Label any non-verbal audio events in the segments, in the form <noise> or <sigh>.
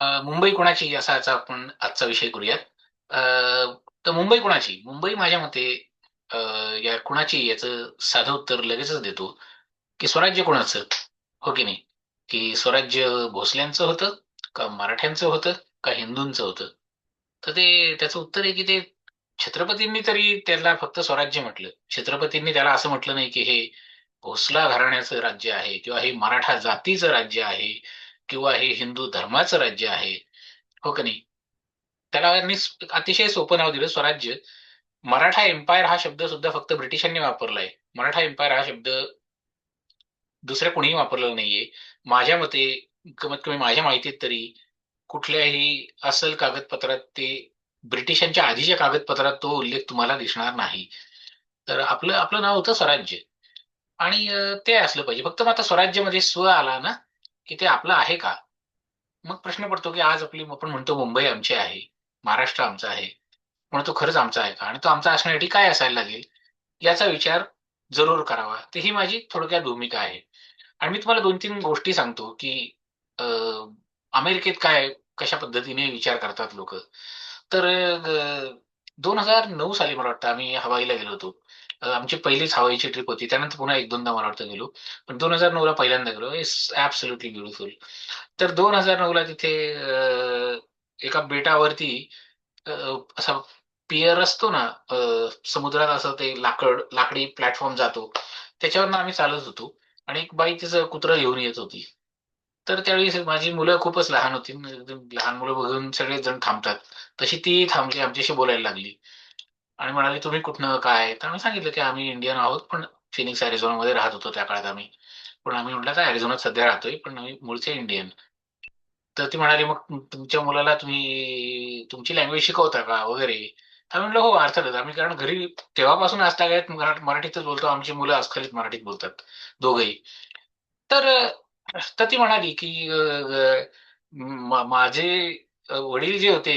मुंबई कोणाची असा याचा आपण आजचा विषय करूयात. तर मुंबई कोणाची? मुंबई माझ्या मते या कुणाची याचं साधं उत्तर लगेचच देतो, की स्वराज्य कोणाचं? हो की नाही? की स्वराज्य भोसल्यांचं होतं, का मराठ्यांचं होतं, का हिंदूंचं होतं? तर ते त्याचं उत्तर आहे की ते छत्रपतींनी तरी त्याला फक्त स्वराज्य म्हटलं. छत्रपतींनी त्याला असं म्हटलं नाही की हे भोसला घराण्याचं राज्य आहे किंवा हे मराठा जातीचं राज्य आहे किंवा हे हिंदू धर्माचं राज्य आहे. हो का नाही? त्याला अतिशय सोपं नाव दिलं स्वराज्य. मराठा एम्पायर हा शब्द सुद्धा फक्त ब्रिटिशांनी वापरलाय. मराठा एम्पायर हा शब्द दुसऱ्या कोणीही वापरलेला नाहीये. माझ्या मते कमीत कमी माझ्या माहितीत तरी कुठल्याही असल कागदपत्रात ते ब्रिटिशांच्या आधीच्या कागदपत्रात तो उल्लेख तुम्हाला दिसणार नाही. तर आपलं आपलं नाव होतं स्वराज्य आणि ते असलं पाहिजे. फक्त मग आता स्वराज्यामध्ये स्व आला ना, की ते आपलं आहे का? मग प्रश्न पडतो की आज आपली आपण म्हणतो मुंबई आमची आहे, महाराष्ट्र आमचा आहे. पण तो खरंच आमचा आहे का? आणि तो आमचा असण्यासाठी काय असायला लागेल? याचा विचार जरूर करावा. तर ही माझी थोडक्यात भूमिका आहे. आणि मी तुम्हाला 2-3 गोष्टी सांगतो, की अमेरिकेत काय कशा पद्धतीने विचार करतात लोक तर दोन हजार नऊ साली मला वाटतं आम्ही हवाईला गेलो होतो. आमची पहिलीच हवाईची ट्रिप होती. त्यानंतर पुन्हा 1-2दा मला वाटतं गेलो. पण 2009 ला पहिल्यांदा गेलो. It's absolutely beautiful. तर 2009 ला तिथे अ, एका बेटावरती असा पियर असतो ना, समुद्रात असं ते लाकड लाकडी प्लॅटफॉर्म जातो. त्याच्यावरनं आम्ही चालत होतो आणि एक बाई तिचं कुत्रं घेऊन येत होती. तर त्यावेळी माझी मुलं खूपच लहान होती. एकदम लहान मुलं बघून सगळेजण थांबतात. तशी ती थांबली, आमच्याशी बोलायला लागली आणि म्हणाले "तुम्ही कुठनं काय?" तर आम्ही सांगितलं, की "आम्ही इंडियन आहोत, पण फिनिक्स, अरिझोनामध्ये राहत होतो त्या काळात आम्ही." पण आम्ही म्हटलं, तर अरिझोनात सध्या राहतोय, पण आम्ही मूळचे इंडियन." तर ती म्हणाली, "मग तुमच्या मुलाला तुम्ही तुमची लँग्वेज शिकवता का?" वगैरे. तर म्हटलं, "हो, अर्थातच. आम्ही कारण घरी तेव्हापासून असता मरा मराठीतच बोलतो. आमची मुलं अस्खलित मराठीत बोलतात, दोघही तर तर ती म्हणाली, की माझे वडील जे होते,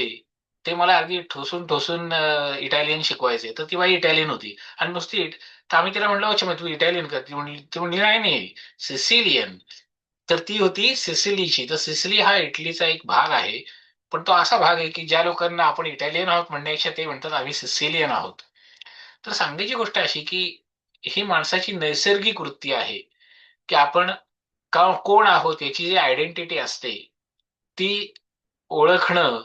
ते मला अगदी ठोसून-ठोसून इटालियन शिकवायचे. तर ती बाई इटालियन होती आणि नुसती तर आम्ही तिला म्हटलं, "अच्छा, तू इटालियन कर ती म्हणली ती म्हणली, "नाही, नाही, सिसिलियन." तर ती होती सिसिलीची. तर सिसिली हा इटलीचा एक भाग आहे. पण तो असा भाग आहे, की ज्या लोकांना आपण इटालियन आहोत म्हणण्यापेक्षा ते म्हणतात आम्ही सिसिलियन आहोत. तर सांगायची गोष्ट अशी, की ही माणसाची नैसर्गिक वृत्ती आहे, की आपण का कोण आहोत याची जी आयडेंटिटी असते, ती ओळखणं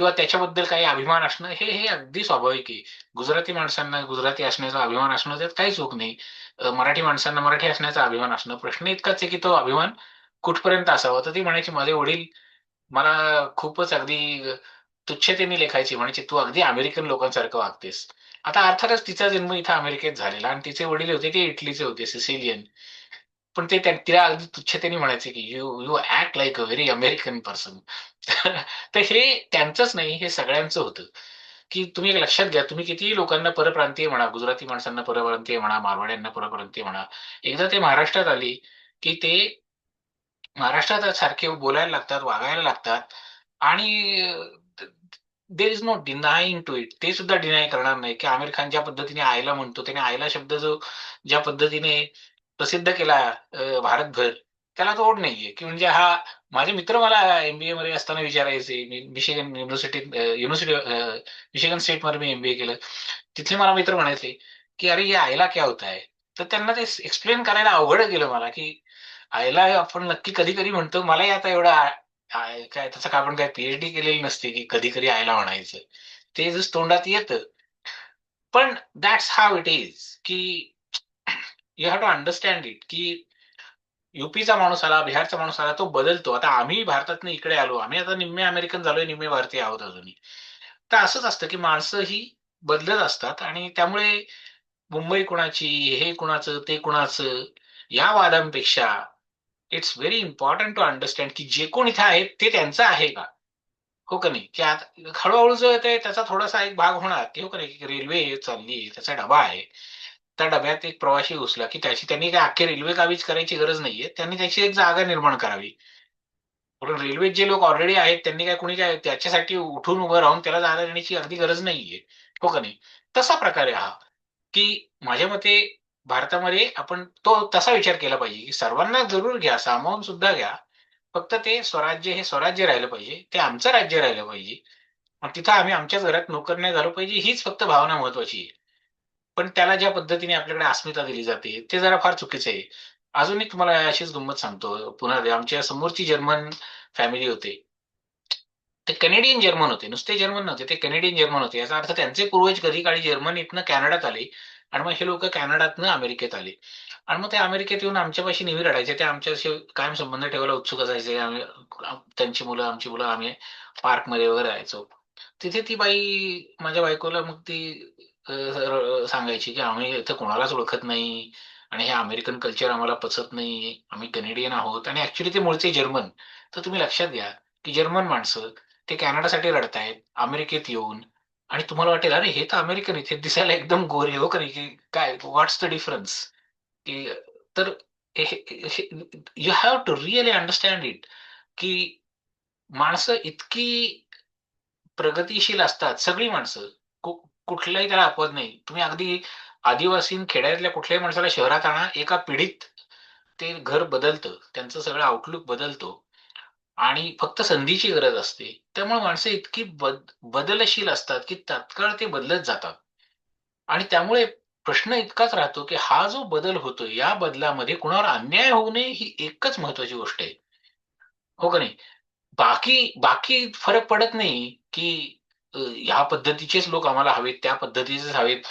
किंवा त्याच्याबद्दल काही अभिमान असणं हे हे अगदी स्वाभाविक आहे. गुजराती माणसांना गुजराती असण्याचा अभिमान असणं त्यात काही चूक नाही. मराठी माणसांना मराठी असण्याचा अभिमान असणं. प्रश्न इतकाच आहे, की तो अभिमान कुठपर्यंत असावा? तर ती म्हणायची, "माझे वडील मला खूपच अगदी तुच्छतेने लिखायची म्हणायची "तू अगदी अमेरिकन लोकांसारखं वागतेस." आता अर्थातच तिचा जन्म इथं अमेरिकेत झालेला आणि तिचे वडील होते ते इटलीचे होते, सिसिलियन. पण ते त्या तिला अगदी तुच्छतेने म्हणायचे, की "you you act like a very American person." तर हे त्यांचंच नाही, हे सगळ्यांचं होतं, की तुम्ही एक लक्षात घ्या, तुम्ही कितीही लोकांना परप्रांतीय म्हणा, गुजराती माणसांना परप्रांतीय म्हणा, मारवाड्यांना परप्रांतीय म्हणा. एकदा ते महाराष्ट्रात आली की ते महाराष्ट्रात सारखे बोलायला लागतात, वागायला लागतात आणि there is no denying to it. ते सुद्धा डिनाय करणार नाही, की आमिर खान ज्या पद्धतीने आयला म्हणतो, त्याने आयला शब्द जो ज्या पद्धतीने प्रसिद्ध केला भारतभर, त्याला तोड नाहीये, की म्हणजे हा माझे मित्र मला एमबीए मध्ये असताना विचारायचे. मी मिशिगन युनिव्हर्सिटीत युनिव्हर्सिटी मिशिगन स्टेटमध्ये मी एमबीए केलं. तिथले मला मित्र म्हणायचे, की "अरे या आयला क्या होत आहे तर त्यांना ते एक्सप्लेन करायला अवघड गेलं मला, की आयला आपण नक्की कधी-कधी म्हणतो. मलाही आता एवढं काय त्याचं का आपण काय पीएचडी केलेली नसते, की कधी-कधी आयला म्हणायचं. ते जस तोंडात येतं. पण दॅट्स हाव इट इज, की you have to understand it, की युपीचा माणूस आला, बिहारचा माणूस आला, तो बदलतो. आता आम्ही भारतातनं इकडे आलो. आम्ही आता निम्मे अमेरिकन झालोय, निम्मे भारतीय आहोत अजूनही. तर असंच असतं, की माणसं ही बदलत असतात आणि त्यामुळे मुंबई कुणाची, हे कुणाचं, ते कुणाचं, या वादांपेक्षा it's very important to understand, की जे कोण इथे आहेत, ते त्यांचं आहे का? हो का नाही? की आता हळूहळू जो येतोय त्याचा थोडासा एक भाग होणार, की हो का नाही? रेल्वे चालली त्याचा डबा आहे. त्या डब्यात एक प्रवासी घुसला, की त्याची त्यांनी काय अख्खी रेल्वे काबीज करायची गरज नाहीये. त्यांनी त्याची एक जागा निर्माण करावी. म्हणून रेल्वेत जे लोक ऑलरेडी आहेत, त्यांनी काय कुणी काय त्याच्यासाठी उठून उभं राहून त्याला जागा देण्याची अगदी गरज नाहीये. हो का नाही? तसा प्रकारे हा, की माझ्या मते भारतामध्ये आपण तो तसा विचार केला पाहिजे, की सर्वांना जरूर घ्या, सामावून सुद्धा घ्या. फक्त ते स्वराज्य हे स्वराज्य राहिलं पाहिजे ते आमचं राज्य राहिलं पाहिजे तिथं आम्ही आमच्याच घरात नोकर नाही झालो पाहिजे हीच फक्त भावना महत्वाची आहे पण त्याला ज्या पद्धतीने आपल्याकडे अस्मिता दिली जाते ते जरा फार चुकीचं आहे. अजून एक तुम्हाला अशीच गंमत सांगतो. पुन्हा आमच्या समोरची जर्मन फॅमिली होते. ते कॅनेडियन जर्मन होते. नुसते जर्मन नव्हते ते कॅनेडियन जर्मन होते. याचा अर्थ त्यांचे पूर्वज कधी काळी जर्मनीतनं कॅनडात आले आणि मग हे लोक कॅनडातनं अमेरिकेत आले. आणि मग ते अमेरिकेत येऊन आमच्यापाशी नेहमी रडायचे. ते आमच्याशी कायम संबंध ठेवायला उत्सुक असायचे. आम्ही त्यांची मुलं आमची मुलं आम्ही पार्कमध्ये वगैरे राहायचो. तिथे ती बाई माझ्या बायकोला मग ती सांगायची की आम्ही इथं कोणालाच ओळखत नाही आणि हे अमेरिकन कल्चर आम्हाला पचत नाही. आम्ही कॅनेडियन आहोत आणि ऍक्च्युली ते मूळचे जर्मन तर तुम्ही लक्षात घ्या की जर्मन माणसं ते कॅनडासाठी रडतायत अमेरिकेत येऊन आणि तुम्हाला वाटेल अरे हे तर अमेरिकन इथे दिसायला एकदम गोरे हो की काय? व्हॉट्स द डिफरन्स की तर you have to really understand it की माणसं इतकी प्रगतीशील असतात. सगळी माणसं कुठलाही त्याला अपवाद नाही. तुम्ही अगदी आदिवासी खेड्यातल्या कुठल्याही माणसाला शहरात आणा एका पिढीत ते घर बदलतं त्यांचं सगळं आउटलुक बदलतो आणि फक्त संधीची गरज असते. त्यामुळे माणसं इतकी बद बदलशील असतात की तात्काळ ते बदलत जातात. आणि त्यामुळे प्रश्न इतकाच राहतो की हा जो बदल होतो या बदलामध्ये कुणावर अन्याय होऊ नये ही एकच महत्वाची गोष्ट आहे. हो का नाही? बाकी बाकी फरक पडत नाही की ह्या पद्धतीचेच लोक आम्हाला हवेत त्या पद्धतीचेच हवेत.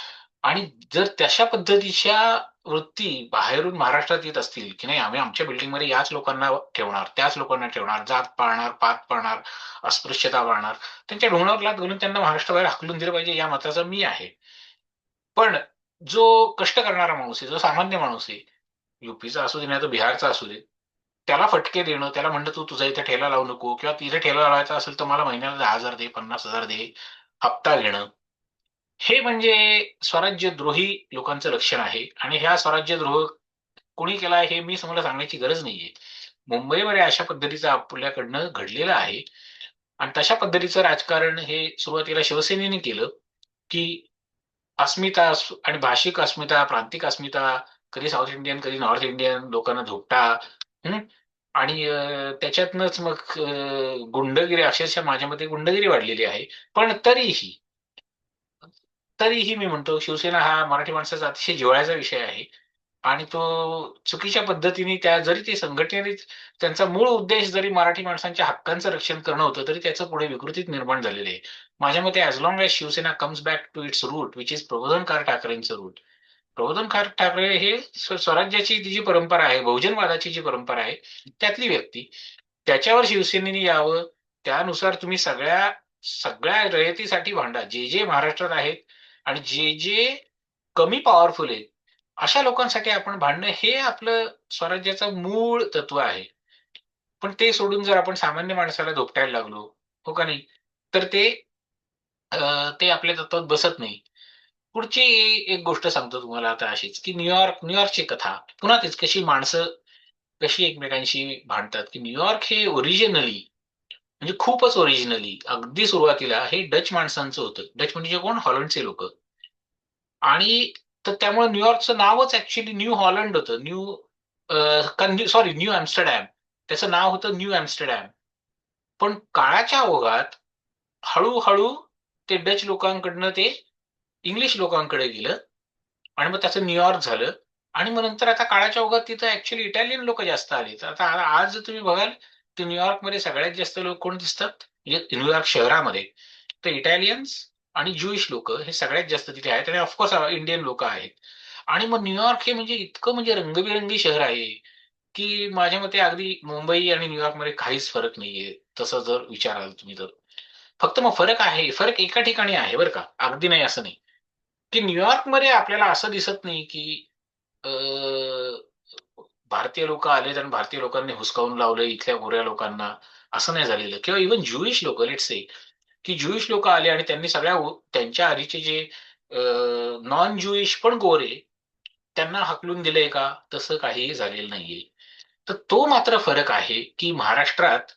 आणि जर तशा पद्धतीच्या वृत्ती बाहेरून महाराष्ट्रात येत असतील की नाही आम्ही आमच्या बिल्डिंगमध्ये याच लोकांना ठेवणार त्याच लोकांना ठेवणार जात पाळणार पात पाळणार अस्पृश्यता पाळणार त्यांच्या ढोंगणावर लात घालून त्यांना महाराष्ट्राबाहेर हाकलून दिलं पाहिजे या मताचा मी आहे. पण जो कष्ट करणारा माणूस आहे जो सामान्य माणूस आहे युपीचा असू दे नाही तर बिहारचा असू दे त्याला फटके देणं त्याला म्हणणं तू तुझा इथे ठेला लावू नको किंवा तिथे ठेला लावायचा असेल तर मला महिन्याला दहा हजार दे पन्नास हजार दे हप्ता घेणं. हे म्हणजे स्वराज्यद्रोही लोकांचं लक्षण आहे आणि ह्या स्वराज्यद्रोह कोणी केला हे मी तुम्हाला सांगण्याची गरज नाहीये. मुंबईमध्ये अशा पद्धतीचं आपल्याकडनं घडलेलं आहे आणि तशा पद्धतीचं राजकारण हे सुरुवातीला शिवसेनेने केलं की अस्मिता आणि भाषिक अस्मिता प्रांतिक अस्मिता कधी साऊथ इंडियन कधी नॉर्थ इंडियन लोकांना धोपटा आणि त्याच्यातनंच मग गुंडगिरी अक्षरशः माझ्या मते गुंडगिरी वाढलेली आहे. पण तरीही तरीही मी म्हणतो शिवसेना हा मराठी माणसाचा अतिशय जिव्हाळ्याचा विषय आहे. आणि तो चुकीच्या पद्धतीने त्या जरी ते संघटनेने त्यांचा मूळ उद्देश जरी मराठी माणसांच्या हक्कांचं रक्षण करणं होतं तरी त्याचं पुढे विकृतीत निर्माण झालेलं आहे. माझ्या मते as long as Shivsena comes back to its root which is Prabodhankar ठाकरेंचं root Prabodhankar Thackeray हे स्वराज्याची ती जी परंपरा आहे बहुजनवादाची जी परंपरा आहे त्यातली व्यक्ती. त्याच्यावर शिवसेनेने यावं त्यानुसार तुम्ही सगळ्या सगळ्या रयतीसाठी भांडा. जे जे महाराष्ट्रात आहेत आणि जे जे कमी पॉवरफुल आहेत अशा लोकांसाठी आपण भांडणं हे आपलं स्वराज्याचं मूळ तत्व आहे. पण ते सोडून जर आपण सामान्य माणसाला धोपटायला लागलो हो का नाही? तर ते ते आपल्या तत्वात बसत नाही. पुढची एक गोष्ट सांगतो तुम्हाला आता अशीच की न्यूयॉर्क न्यूयॉर्कची कथा पुन्हा तीच कशी माणसं कशी एकमेकांशी भांडतात की न्यूयॉर्क हे ओरिजिनली म्हणजे खूपच ओरिजिनली अगदी सुरुवातीला हे डच माणसांचं होतं. डच म्हणजे कोण? हॉलंडचे लोक. आणि तर त्यामुळे न्यूयॉर्कचं नावच ऍक्च्युली न्यू हॉलंड होतं. न्यू सॉरी न्यू एम्स्टरडॅम त्याचं नाव होतं न्यू अॅम्स्टरडॅम पण काळाच्या ओघात हळूहळू ते डच लोकांकडनं ते इंग्लिश लोकांकडे गेलं आणि मग त्याचं न्यूयॉर्क झालं. आणि मग नंतर आता काळाच्या ओघात तिथं ऍक्च्युली इटालियन लोक जास्त आले. तर आता आज जर तुम्ही बघाल तर न्यूयॉर्कमध्ये सगळ्यात जास्त लोक कोण दिसतात? म्हणजे न्यूयॉर्क शहरामध्ये. तर इटालियन्स आणि ज्युईश लोक हे सगळ्यात जास्त तिथे आहेत. आणि ऑफकोर्स इंडियन लोक आहेत. आणि मग न्यूयॉर्क हे म्हणजे इतकं म्हणजे रंगबिरंगी शहर आहे की माझ्या मते अगदी मुंबई आणि न्यूयॉर्कमध्ये काहीच फरक नाहीये. तसं जर विचाराल तुम्ही तर. फक्त मग फरक आहे फरक एका ठिकाणी आहे बरं का. अगदी नाही असं नाही. की न्यूयॉर्कमध्ये आपल्याला असं दिसत नाही की भारतीय लोक आलेत आणि भारतीय लोकांनी हुसकावून लावलं इथल्या गोऱ्या लोकांना. असं नाही झालेलं. किंवा इव्हन ज्युईश लोक लेट से की ज्युईश लोक आले आणि त्यांनी सगळ्या त्यांच्या आधीचे जे नॉन ज्युईश पण गोरे त्यांना हकलून दिलंय का? तसं काहीही झालेलं नाहीये. तर तो मात्र फरक आहे की महाराष्ट्रात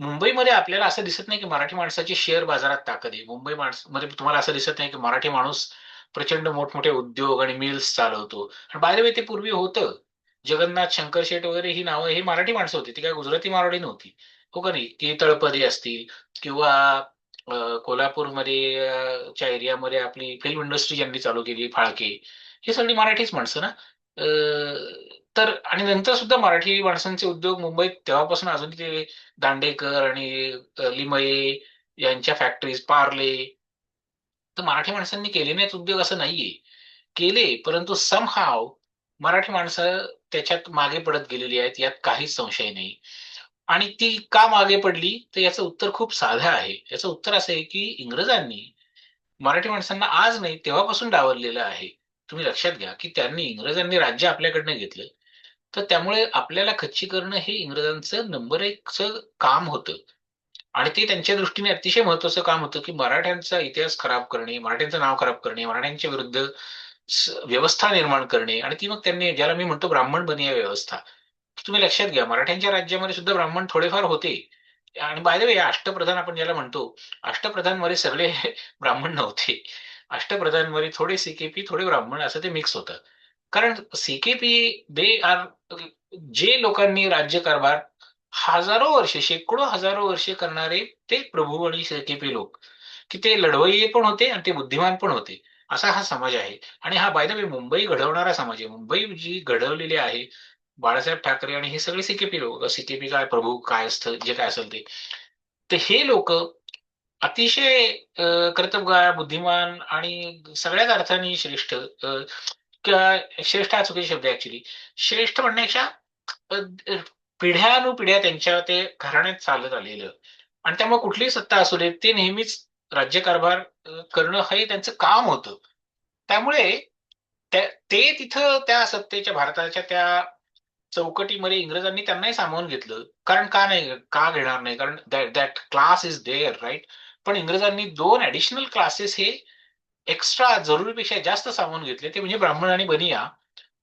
मुंबईमध्ये आपल्याला असं दिसत नाही की मराठी माणसाची शेअर बाजारात ताकद आहे. मुंबई माणसमध्ये तुम्हाला असं दिसत नाही की मराठी माणूस प्रचंड मोठमोठे उद्योग आणि मिल्स चालवतो. आणि बाहेर ते पूर्वी होतं. जगन्नाथ शंकर शेठ वगैरे ही नावं ही मराठी माणसं होती. ती काय गुजराती मारवाडी नव्हती. हो का नाही? ती तळपदे असतील किंवा कोल्हापूरमध्ये च्या एरियामध्ये आपली फिल्म इंडस्ट्री ज्यांनी चालू केली फाळके. ही सगळी मराठीच माणसं ना? तर आणि नंतर सुद्धा मराठी माणसांचे उद्योग मुंबईत तेव्हापासून अजून ते दांडेकर आणि लिमये यांच्या फॅक्टरीज पार्ले तर मराठी माणसांनी केले नाहीत उद्योग असं नाहीये. केले परंतु समहाव मराठी माणसं त्याच्यात मागे पडत गेलेली आहेत यात काहीच संशय नाही. आणि ती का मागे पडली? तर याचं उत्तर खूप साधं आहे. याचं उत्तर असं आहे की इंग्रजांनी मराठी माणसांना आज नाही तेव्हापासून डावललेलं आहे. तुम्ही लक्षात घ्या की त्यांनी इंग्रजांनी राज्य आपल्याकडनं घेतलं. तर त्यामुळे आपल्याला खच्ची करणं हे इंग्रजांचं नंबर एकचं काम होतं. आणि ते त्यांच्या दृष्टीने अतिशय महत्वाचं काम होतं की मराठ्यांचा इतिहास खराब करणे मराठ्यांचं नाव खराब करणे मराठ्यांच्या विरुद्ध व्यवस्था निर्माण करणे आणि ती मग त्यांनी ज्याला मी म्हणतो ब्राह्मण बनिया व्यवस्था. तुम्ही लक्षात घ्या मराठ्यांच्या राज्यामध्ये सुद्धा ब्राह्मण थोडेफार होते. आणि बाय द वे अष्टप्रधान आपण ज्याला म्हणतो अष्टप्रधानमध्ये सगळे <laughs> ब्राह्मण नव्हते. अष्टप्रधानमध्ये थोडे सीकेपी थोडे ब्राह्मण असं ते मिक्स होतं. कारण सीकेपी दे आर जे लोकांनी राज्यकारभार हजारो वर्षे शेकडो हजारो वर्षे करणारे ते प्रभू आणि सीकेपी लोक की ते लढवय्ये पण होते आणि ते बुद्धिमान पण होते. असा हा समाज आहे. आणि हा बाय द मुंबई घडवणारा समाज आहे. मुंबई जी घडवलेली आहे बाळासाहेब ठाकरे आणि हे सगळे सीकेपी लोक सीकेपी काय प्रभू काय असतं जे काय असेल ते. तर हे लोक अतिशय अ, कर्तबगार बुद्धिमान आणि सगळ्याच अर्थाने श्रेष्ठ श्रेष्ठ हा चुकीचा शब्द ऍक्च्युली श्रेष्ठ म्हणण्यापेक्षा पिढ्यानुपिढ्या त्यांच्या ते घराण्यात चालत आलेलं. आणि त्यामुळे कुठलीही सत्ता असू दे ते नेहमीच राज्यकारभार करणं हे त्यांचं काम होतं. त्यामुळे ते तिथं त्या सत्तेच्या भारताच्या त्या चौकटीमध्ये इंग्रजांनी त्यांनाही सामावून घेतलं. कारण का नाही का घेणार नाही? कारण that class is there right पण इंग्रजांनी दोन ऍडिशनल क्लासेस हे एक्स्ट्रा जरुरीपेक्षा जास्त सामावून घेतले. ते म्हणजे ब्राह्मण आणि बनिया.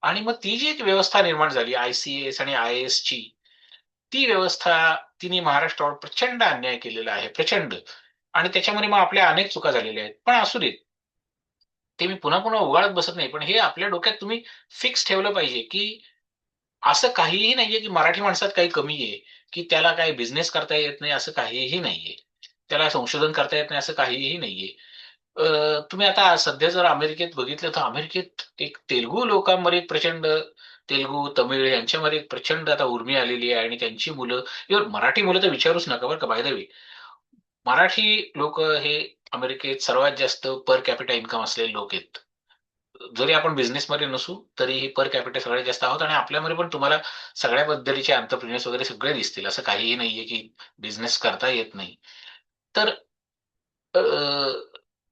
आणि मग ती जी एक व्यवस्था निर्माण झाली आयसीएस आणि आय एस ची ती व्यवस्था तिने महाराष्ट्रावर प्रचंड अन्याय केलेला आहे प्रचंड. आणि त्याच्यामध्ये मग आपल्या अनेक चुका झालेल्या आहेत. पण असू देत. ते मी पुन्हा पुन्हा उगाळत बसत नाही. पण हे आपल्या डोक्यात तुम्ही फिक्स ठेवलं पाहिजे की असं काहीही नाहीये की मराठी माणसात काही कमी आहे की त्याला काही बिझनेस करता येत नाही असं काहीही नाहीये. त्याला संशोधन करता येत नाही असं काहीही नाहीये. तुम्ही आता सध्या जर अमेरिकेत बघितलं तर अमेरिकेत एक तेलुगू लोकांमध्ये एक प्रचंड तेलगू तमिळ यांच्यामध्ये एक प्रचंड आता उर्मी आलेली आहे आणि त्यांची मुलं इव्हन मराठी मुलं तर विचारूच नका बरं का बाय मराठी लोक हे अमेरिकेत सर्वात जास्त पर कॅपिटा इन्कम असलेले लोक आहेत. जरी आपण बिझनेसमध्ये नसू तरीही पर कॅपिटल सगळ्यात जास्त आहोत आणि आपल्यामध्ये पण तुम्हाला सगळ्या पद्धतीचे अंतरप्रिन्युअर्स वगैरे सगळे दिसतील. असं काहीही नाहीये की बिझनेस करता येत नाही. तर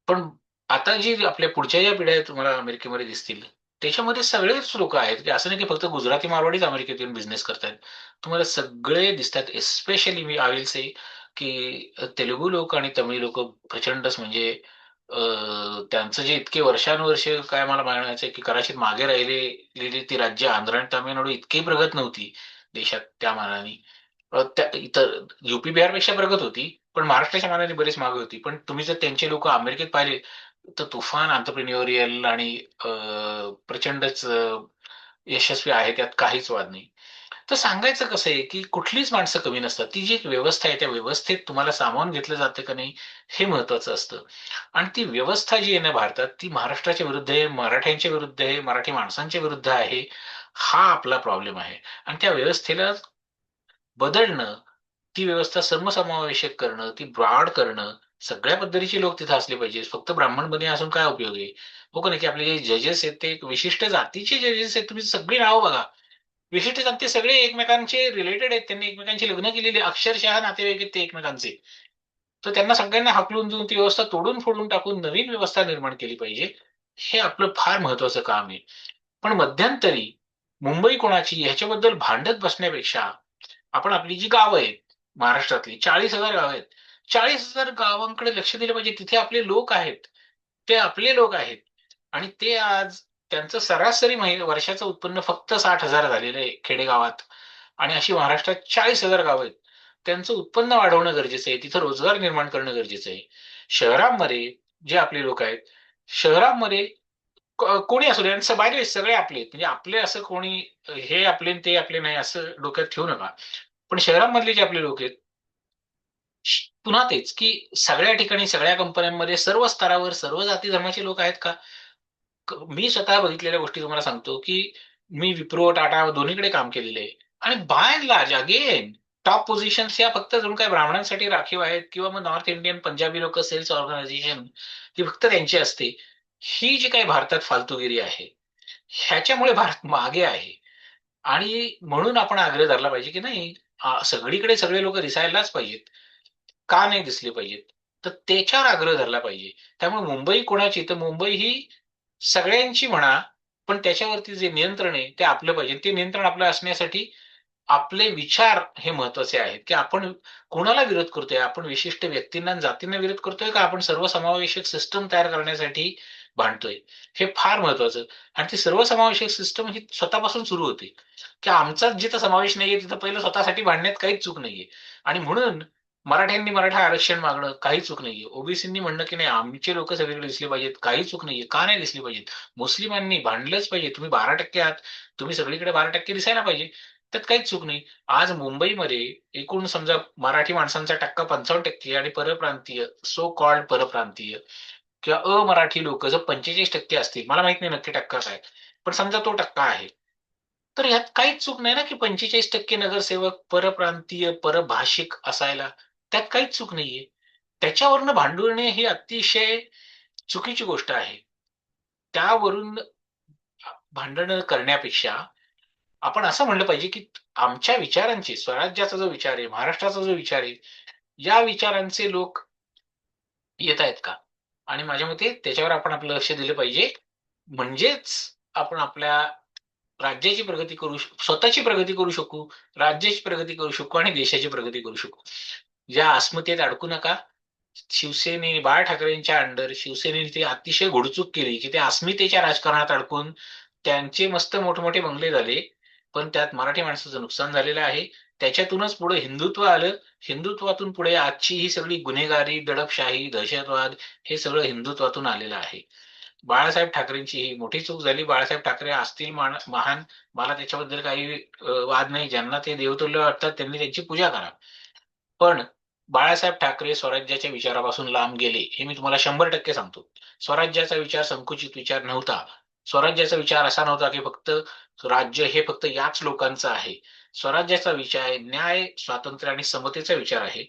पण आता जी आपल्या पुढच्या ज्या पिढ्या तुम्हाला अमेरिकेमध्ये दिसतील त्याच्यामध्ये सगळेच लोक आहेत. की असं नाही की फक्त गुजराती मारवाडीच अमेरिकेत येऊन बिझनेस करतायत. तुम्हाला सगळे दिसतात एस्पेशली मी आय विल से की तेलुगू लोक आणि तमिळ लोक प्रचंडच म्हणजे त्यांचं जे इतके वर्षानुवर्ष काय मला म्हणायचं की कदाचित मागे राहिलेली ती राज्य आंध्र आणि तामिळनाडू इतकी प्रगत नव्हती देशात त्या मानाने. त्या इतर युपी बिहारपेक्षा प्रगत होती पण महाराष्ट्राच्या मानाने बरीच मागे होती. पण तुम्ही जर त्यांचे लोक अमेरिकेत पाहिले तर तुफान आंतरप्रिन्युरियल आणि अ, प्रचंडच यशस्वी आहे त्यात काहीच वाद नाही. तर सांगायचं कसं आहे की कुठलीच माणसं कमी नसतात. ती जी एक व्यवस्था आहे त्या व्यवस्थेत तुम्हाला सामावून घेतलं जातं का नाही हे महत्वाचं असतं. आणि ती व्यवस्था जी आहे ना भारतात ती महाराष्ट्राच्या विरुद्ध आहे मराठ्यांच्या विरुद्ध आहे मराठी माणसांच्या विरुद्ध आहे हा आपला प्रॉब्लेम आहे. आणि त्या व्यवस्थेला बदलणं ती व्यवस्था सर्वसमावेशक करणं ती ब्रॉड करणं सगळ्या पद्धतीचे लोक तिथे असले पाहिजे. फक्त ब्राह्मण बने असून काय उपयोग आहे? हो का नाही? की आपले जे जजेस आहेत ते एक विशिष्ट जातीचे जजेस आहेत. तुम्ही सगळी नावं बघा. विशिष्ट जाती सगळे एकमेकांचे रिलेटेड आहेत. त्यांनी एकमेकांची लग्न केलेली. अक्षरशः नातेवाईक आहेत ते एकमेकांचे. तर त्यांना सगळ्यांना हाकलून देऊन ती व्यवस्था तोडून फोडून टाकून नवीन व्यवस्था निर्माण केली पाहिजे. हे आपलं फार महत्वाचं काम आहे. पण मध्यंतरी मुंबई कोणाची ह्याच्याबद्दल भांडत बसण्यापेक्षा आपण आपली जी गावं आहेत महाराष्ट्रातली चाळीस हजार गावं आहेत चाळीस हजार गावांकडे लक्ष दिलं पाहिजे. तिथे आपले लोक आहेत. ते आपले लोक आहेत. आणि ते आज त्यांचं सरासरी महि- वर्षाचं उत्पन्न फक्त साठ हजार झालेलं आहे खेडेगावात. आणि अशी महाराष्ट्रात चाळीस हजार गावं आहेत. त्यांचं उत्पन्न वाढवणं गरजेचं आहे. तिथं रोजगार निर्माण करणं गरजेचं आहे. शहरांमध्ये जे आपले लोक आहेत शहरांमध्ये कोणी असू दे. बाहेर सगळे आपले आहेत. म्हणजे आपले असं कोणी हे आपले ते आपले नाही असं डोक्यात ठेवू नका. पण शहरांमधले जे आपले लोक आहेत पुन्हा तेच की सगळ्या ठिकाणी सगळ्या कंपन्यांमध्ये सर्व स्तरावर सर्व जाती धर्माचे लोक आहेत का? मी स्वतः बघितलेल्या गोष्टी तुम्हाला सांगतो की मी विप्रो टाटा दोन्हीकडे काम केलेले आहे. आणि by and large again top positions या फक्त जणू काय ब्राह्मणांसाठी राखीव आहेत किंवा मग नॉर्थ इंडियन पंजाबी लोक सेल्स ऑर्गनायझेशन ती फक्त त्यांची असते. ही जी काही भारतात फालतूगिरी आहे ह्याच्यामुळे भारत मागे आहे. आणि म्हणून आपण आग्रह धरला पाहिजे की नाही सगळीकडे सगळे लोक दिसायलाच पाहिजेत. का नाही दिसले पाहिजेत? तर त्याच्यावर आग्रह धरला पाहिजे. त्यामुळे मुंबई कोणाची? तर मुंबई ही सगळ्यांची म्हणा पण त्याच्यावरती जे नियंत्रण आहे ते आपलं पाहिजे. ते नियंत्रण आपलं असण्यासाठी आपले विचार हे महत्त्वाचे आहेत. की आपण कोणाला विरोध करतोय? आपण विशिष्ट व्यक्तींना जातींना विरोध करतोय का? आपण सर्वसमावेशक सिस्टम तयार करण्यासाठी भांडतोय? हे फार महत्वाचं. आणि ती सर्वसमावेशक सिस्टम ही स्वतःपासून सुरू होते. की आमचाच जिथं समावेश नाहीये तिथं पहिलं स्वतःसाठी भांडण्यात काहीच चूक नाहीये. आणि म्हणून मराठ्यांनी मराठा आरक्षण मागणं काही चूक नाहीये. ओबीसींनी म्हणणं की नाही आमचे लोक सगळीकडे दिसले पाहिजेत काही चूक नाहीये. का नाही दिसली पाहिजेत? मुस्लिमांनी भांडलंच पाहिजे. तुम्ही बारा टक्के आहात तुम्ही सगळीकडे बारा टक्के दिसायला पाहिजे. त्यात काहीच चूक नाही. आज मुंबईमध्ये एकूण समजा मराठी माणसांचा टक्का पंचावन्न टक्के आणि परप्रांतीय सो कॉल्ड परप्रांतीय किंवा अमराठी लोक जर पंचेचाळीस टक्के असतील मला माहीत नाही नक्की टक्का काय पण समजा तो टक्का आहे. तर यात काहीच चूक नाही ना की पंचेचाळीस टक्के नगरसेवक परप्रांतीय परभाषिक असायला? त्यात काहीच चूक नाहीये. त्याच्यावरनं भांडवणे ही अतिशय चुकीची गोष्ट आहे. त्यावरून भांडण करण्यापेक्षा आपण असं म्हणलं पाहिजे की आमच्या विचारांची स्वराज्याचा जो विचार आहे महाराष्ट्राचा जो विचार आहे या विचारांचे लोक येत आहेत का? आणि माझ्या मते त्याच्यावर आपण आपलं लक्ष दिलं पाहिजे. म्हणजेच आपण आपल्या राज्याची प्रगती करू स्वतःची प्रगती करू शकू राज्याची प्रगती करू शकू आणि देशाची प्रगती करू शकू. या अस्मितेत अडकू नका शिवसेने बाळ ठाकरेंच्या अंडर शिवसेनेने ती अतिशय घोडचूक केली की ते अस्मितेच्या राजकारणात अडकून त्यांचे मस्त मोठमोठे बंगले झाले पण त्यात मराठी माणसाचं नुकसान झालेलं आहे. त्याच्यातूनच पुढे हिंदुत्व आलं. हिंदुत्वातून पुढे आजची ही सगळी गुन्हेगारी दडपशाही दहशतवाद हे सगळं हिंदुत्वातून आलेलं आहे. बाळासाहेब ठाकरेंची ही मोठी चूक झाली. बाळासाहेब ठाकरे असतील मान- महान. मला त्याच्याबद्दल काही वाद नाही. ज्यांना ते देवतुल्य वाटतात त्यांनी त्यांची पूजा करा. पण बाळासाहेब ठाकरे स्वराज्याच्या विचारापासून लांब गेले हे मी तुम्हाला शंभर टक्के सांगतो. स्वराज्याचा विचार संकुचित विचार नव्हता. स्वराज्याचा विचार असा नव्हता की फक्त राज्य हे फक्त याच लोकांचं आहे. स्वराज्याचा विचार आहे न्याय स्वातंत्र्य आणि समतेचा विचार आहे.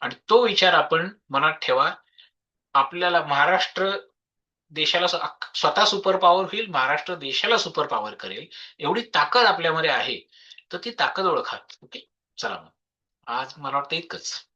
आणि तो विचार आपण मनात ठेवा. आपल्याला महाराष्ट्र देशाला स्वतः सुपर पॉवर होईल महाराष्ट्र देशाला सुपर पॉवर करेल. एवढी ताकद आपल्यामध्ये आहे. तर ती ताकद ओळखा. ओके? चला मग. आज मला वाटतं इतकंच.